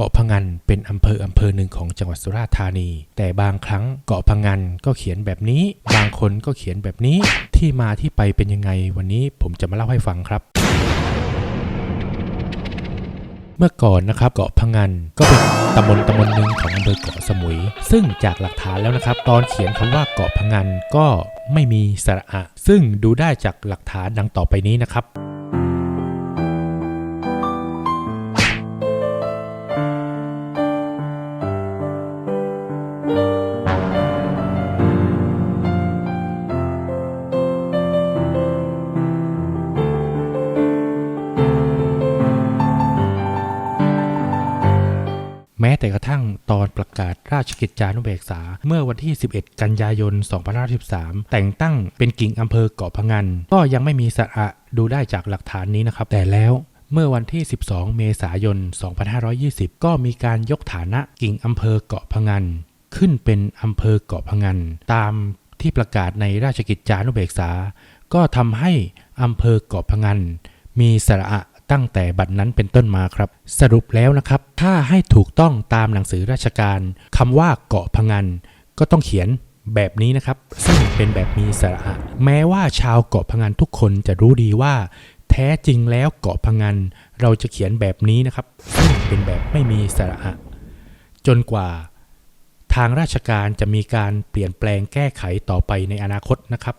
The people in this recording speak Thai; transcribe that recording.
เกาะพะงันเป็นอำเภออำเภอหนึ่งของจังหวัดสุราษฎร์ธานี แต่บางครั้งเกาะพะงันก็เขียนแบบนี้ บางคนก็เขียนแบบนี้ที่มาที่ไปเป็นยังไง วันนี้ผมจะมาเล่าให้ฟังครับ เมื่อก่อนนะครับเกาะพะงันก็เป็นตำบลตำบลหนึ่งของอำเภอเกาะสมุย ซึ่งจากหลักฐานแล้วนะครับ ตอนเขียนคำว่าเกาะพะงันก็ไม่มีสระอะ ซึ่งดูได้จากหลักฐานดังต่อไปนี้นะครับ แม้แต่กระทั่งตอนประกาศราชกิจจานุเบกษา เมื่อวันที่ 11 กันยายน 2513 แต่งตั้งเป็นกิ่งอำเภอเกาะพะงัน ก็ยังไม่มีสระดูได้จากหลักฐานนี้นะครับ แต่แล้วเมื่อวันที่ 12 เมษายน 2520 ก็มีการยกฐานะกิ่งอำเภอเกาะพะงัน ขึ้นเป็นอำเภอเกาะพะงัน ตามที่ประกาศในราชกิจจานุเบกษา ก็ทำให้อำเภอเกาะพะงัน มีสระอะตั้งแต่บัดนั้นเป็นต้นมาครับ สรุปแล้วนะครับ ถ้าให้ถูกต้องตามหนังสือราชการคำว่าเกาะพะงัน ก็ต้องเขียนแบบนี้นะครับ ซึ่งเป็นแบบมีสระแม้ว่าชาวเกาะพะงันทุกคนจะรู้ดีว่า แท้จริงแล้วเกาะพะงัน เราจะเขียนแบบนี้นะครับ ซึ่งเป็นแบบไม่มีสระจนกว่า ทางราชการจะมีการเปลี่ยนแปลงแก้ไขต่อไปในอนาคตนะครับ